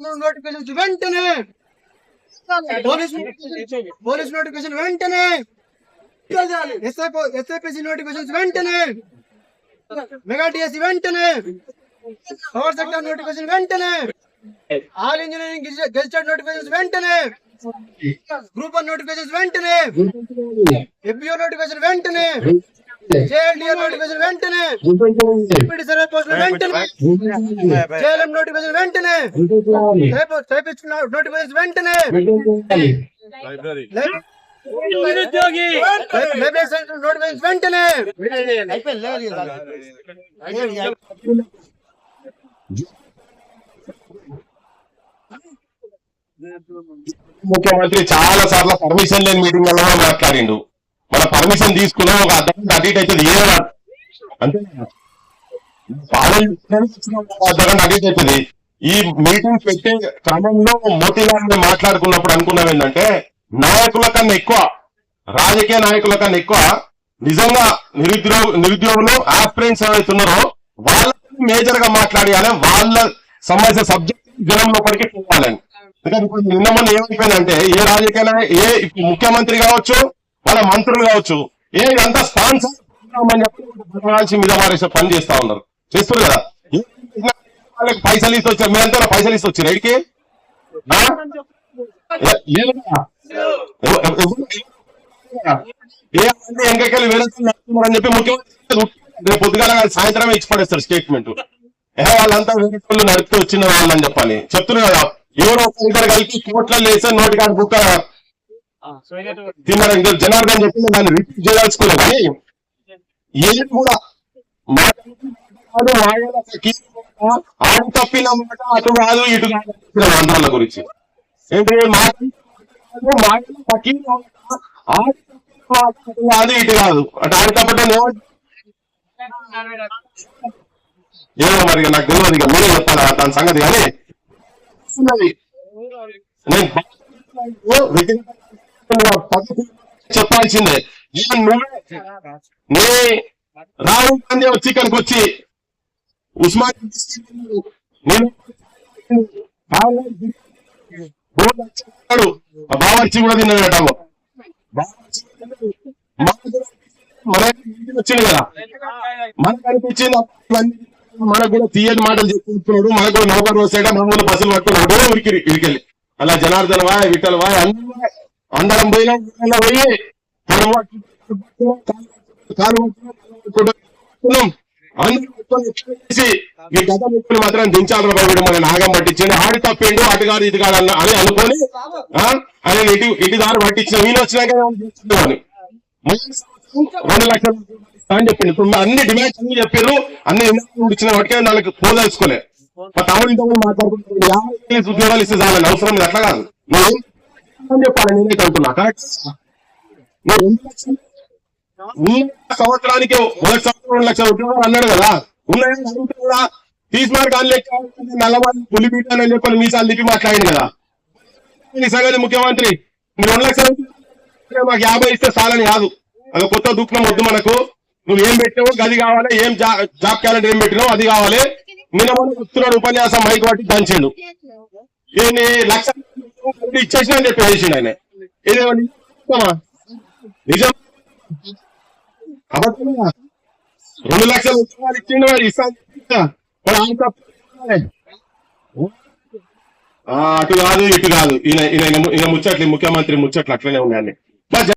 Notification వెంటనే police police notification వెంటనే SI SI PC notification వెంటనే మెగా డిఎస్సి వెంటనే పవర్ సెక్టర్ నోటిఫికేషన్ వెంటనే ఆల్ ఇంజనీరింగ్ గెజిటెడ్ నోటిఫికేషన్ వెంటనే గ్రూప్ వన్ నోటిఫికేషన్ వెంటనే ఎఫ్బిఓ నోటిఫికేషన్ వెంటనే జేఎల్డిఓ నోటిఫికేషన్ వెంటనే. నోటిఫికేషన్ వెంటనే. నోటిఫికేషన్ వెంటనే. లైబ్- నిరుద్యోగి. లైబ్రరీ సెంటర్ నోటిఫికేషన్ వెంటనే. ముఖ్యమంత్రి చాలా సార్లు పర్మిషన్ లేని మీటింగ్ మాట్లాడిండు. మన పర్మిషన్ తీసుకున్నా ఒక అర్ధగంట అటు ఇటు అవుతుంది ఏం రాదు. అంతే అర్ధగంట అటు ఇటు అవుతుంది ఈ మీటింగ్ పెట్టే క్రమంలో మోతీలాల్ మాట్లాడుకున్నప్పుడు అనుకున్నాం ఏంటంటే నాయకుల కన్నా ఎక్కువ రాజకీయ నాయకుల కన్నా ఎక్కువ నిజంగా నిరుద్యోగ నిరుద్యోగులు ఆస్పిరెంట్స్ ఎవరైతున్నారో వాళ్ళ మేజర్గా మాట్లాడాలి వాళ్ళ సమస్య సబ్జెక్ట్ జనం లోపలికి పోవాలని ఎందుకంటే ఇప్పుడు నిన్న మొన్న ఏమైపోయిందంటే ఏ రాజకీయ ఏ ఇప్పుడు ముఖ్యమంత్రి కావచ్చు వాళ్ళ మంత్రులు కావచ్చు. ఏ స్పాన్సర్ అని చెప్పి మీద మారేసే పని చేస్తా ఉన్నారు. చేస్తారు కదా? వాళ్ళకి పైసలు ఇస్తూ వచ్చారు పైసలు ఇస్తూ వచ్చారు ఎడికి ఆ? ఏ- వేరేస్తున్నారని చెప్పి ముఖ్యమంత్రి రేపు పొద్దుగాల సాయంత్రమే ఇచ్చి పడేస్తారు స్టేట్మెంట్ ఏ వాళ్ళంతా వేరే నడిపి వచ్చిన వాళ్ళని చెప్పాలి చెప్తున్నారు కదా ఎవరో ఒక ఇద్దరు కలిపి కోట్లలో వేసే నోటి బుక్క ఇందులో జనార్దన్ చెప్పింది దాన్ని రిపీట్ కానీ ఏది కూడా ఆడు తప్పిన మాట అటు కాదు ఇటు కాదు ఆంధ్రాల గురించి. ఏంటి? మాట అటు కాదు ఇటు కాదు అటు ఆడు తప్పటం ఏమో మరి నాకు తెలియదు ఇక. మీరే చెప్పాలి? దాని సంగతి కానీ. నేను చెప్పాల్సిందే. ఏ నువ్వే నీ రాహుల్ గాంధీ వచ్చి ఇక్కడికి వచ్చి ఉస్మాన్ బావర్చి కూడా తిన్నాడట బావర్చి మన వచ్చింది కదా. మనకు అనిపించింది అప్పులన్నీ మనకు కూడా తీయని మాటలు చెప్పుకుంటున్నాడు. మనకు కూడా నౌకర్ వస్తాడు మన కూడా బస్సులు పట్టుకున్నాడు ఉరికి ఇరికెళ్ళి. అలా జనార్దన్ వాయ్ విఠల్ వాయ్ అందరూ అందరం పోయినా పోయి ఈ గత ముక్కులు మాత్రం దించాలి బాబు మన నాగం పట్టించండి. ఆడి తప్పిండు అటు కాదు ఇది కాదు అన్న అని అనుకొని ఆ, ఆయన ఇటు ఇటు దారి పట్టించిన. వీళ్ళు వచ్చినాక రెండు లక్షలు అని చెప్పింది ఇప్పుడు అన్ని డిమాండ్స్ అన్ని చెప్పారు అన్ని ఇచ్చిన వాటికే వాళ్ళకి పోదలుచుకోలేదు మా తమ్ముడు ఇంతకు ముందు యాభై ఉద్యోగాలు ఇస్తే చాలా అవసరం లేదు. అట్లా కాదు. నువ్వు ఏం చెప్పాలి నేనైతే అంటున్నా కరెక్ట్ నువ్వు సంవత్సరానికి మొదటి సంవత్సరం రెండు లక్షల ఉద్యోగాలు అన్నాడు కదా. ఉన్నాయని తీసుమార్ కానీ లెక్క నల్లవాళ్ళు పులి అని చెప్పని మీసాలు తిప్పి మాట్లాడింది కదా. సంగతి ముఖ్యమంత్రి మీరు రెండు లక్షలు మాకు యాభై ఇస్తే చాలని కాదు. అది కొత్త దుఃఖం వద్దు మనకు. నువ్వు ఏం పెట్టావు గది కావాలి ఏం జాబ్ క్యాలెండర్ ఏం పెట్టినావు అది కావాలి. నిన్న మొన్న చెప్తున్నాడు ఉపన్యాసం మైక్ పట్టి దంచాడు ఈయన లక్ష ఇచ్చేసిన అని చెప్పి వేసిండు ఆయన. ఇదేమో నిజం? అబద్ధమా? రెండు లక్షల ఉద్యోగాలు ఇచ్చిండు వాడు ఇస్తాను. అటు కాదు ఇటు కాదు. ఈయన ఈయన ముచ్చట్లు ముఖ్యమంత్రి ముచ్చట్లు అట్లనే ఉన్నాయండి